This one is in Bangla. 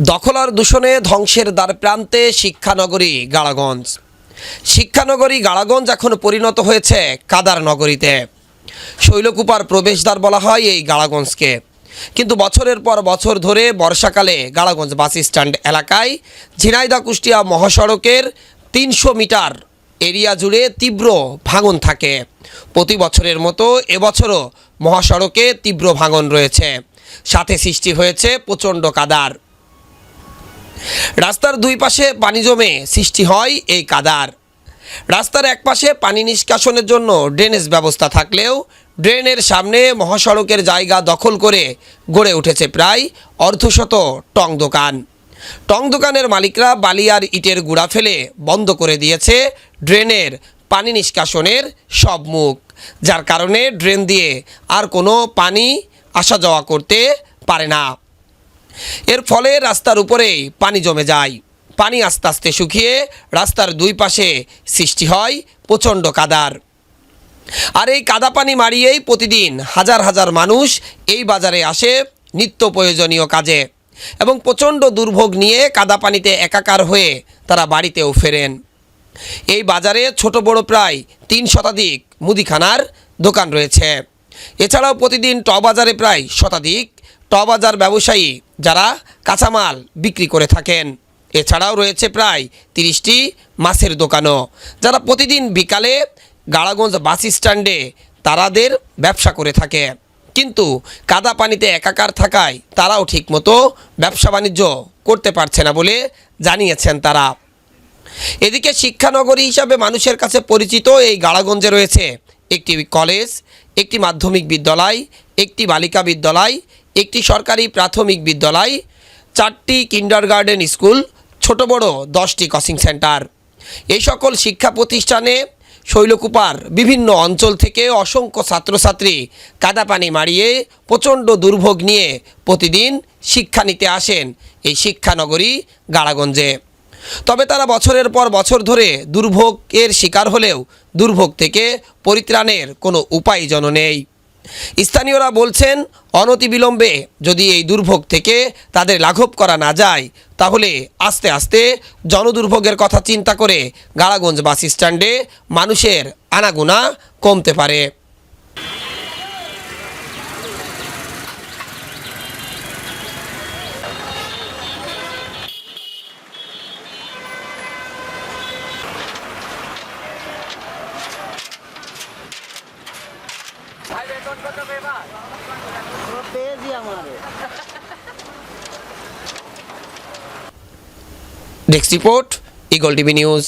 দখলার দূষণে ধ্বংসের দ্বার প্রান্তে শিক্ষানগরী, গাড়াগঞ্জ। শিক্ষানগরী, গাড়াগঞ্জ এখন পরিণত হয়েছে কাদার নগরীতে। শৈলকুপার প্রবেশদ্বার বলা হয় এই গাড়াগঞ্জকে। কিন্তু বছরের পর বছর ধরে বর্ষাকালে গাড়াগঞ্জ বাস স্ট্যান্ড এলাকায় ঝিনাইদা কুষ্টিয়া মহাসড়কের তিনশো মিটার এরিয়া জুড়ে তীব্র ভাঙন থাকে। প্রতি বছরের মতো এবছরও মহাসড়কে তীব্র ভাঙন রয়েছে। সাথে সৃষ্টি হয়েছে প্রচণ্ড কাদার। রাস্তার দুই পাশে পানি জমে সৃষ্টি হয় এই কাদার। রাস্তার এক পাশে পানি নিষ্কাশনের জন্য ড্রেনেজ ব্যবস্থা থাকলেও ড্রেনের সামনে মহাসড়কের জায়গা দখল করে গড়ে উঠেছে প্রায় অর্ধশত টং দোকান। টং দোকানের মালিকরা বালি আর ইটের গুঁড়া ফেলে বন্ধ করে দিয়েছে ড্রেনের পানি নিষ্কাশনের সব মুখ, যার কারণে ড্রেন দিয়ে আর কোনো পানি আসা যাওয়া করতে পারে না। এর ফলে রাস্তার উপরেই পানি জমে যায়। পানি আস্তে আস্তে শুকিয়ে রাস্তার দুই পাশে সৃষ্টি হয় প্রচণ্ড কাদার। আর এই কাদা পানি মারিয়েই প্রতিদিন হাজার হাজার মানুষ এই বাজারে আসে নিত্য প্রয়োজনীয় কাজে এবং প্রচণ্ড দুর্ভোগ নিয়ে কাদা পানিতে একাকার হয়ে তারা বাড়িতেও ফেরেন। এই বাজারে ছোট বড় প্রায় তিন শতাধিক মুদিখানার দোকান রয়েছে। এছাড়াও প্রতিদিন ট বাজারে প্রায় শতাধিক ট বাজার ব্যবসায়ী যারা কাঁচামাল বিক্রি করে থাকেন। এছাড়াও রয়েছে প্রায় তিরিশটি মাছের দোকানও। যারা প্রতিদিন বিকালে গাড়াগঞ্জ বাস স্ট্যান্ডে তারাদের ব্যবসা করে থাকে। কিন্তু কাদা পানিতে একাকার থাকায় তারাও ঠিকমতো ব্যবসা বাণিজ্য করতে পারছে না বলে জানিয়েছেন তারা। এদিকে শিক্ষানগরী হিসাবে মানুষের কাছে পরিচিত এই গাড়াগঞ্জে রয়েছে একটি কলেজ, একটি মাধ্যমিক বিদ্যালয়, একটি বালিকা বিদ্যালয় একটি সরকারি প্রাথমিক বিদ্যালয়, চারটি কিন্ডারগার্ডেন স্কুল ছোট বড় দশটি কোচিং সেন্টার এই সকল শিক্ষা প্রতিষ্ঠানে শৈলকুপার বিভিন্ন অঞ্চল থেকে অসংখ্য ছাত্রছাত্রী কাদা পানি মারিয়ে প্রচণ্ড দুর্ভোগ নিয়ে প্রতিদিন শিক্ষা নিতে আসেন এই শিক্ষানগরী গাড়াগঞ্জে। তবে তারা বছরের পর বছর ধরে দুর্ভোগের শিকার হলেও দুর্ভোগ থেকে পরিত্রাণের কোনো উপায় যেন নেই। স্থানীয়রা বলছেন, অনতিবিলম্বে যদি এই দুর্ভোগ থেকে তাদের লাঘব করা না যায়, তাহলে আস্তে আস্তে জনদুর্ভোগের কথা চিন্তা করে গাড়াগঞ্জ বাস স্ট্যান্ডে মানুষের আনাগোনা কমতে পারে। পেয়েছি আমারে desk report Eagle TV news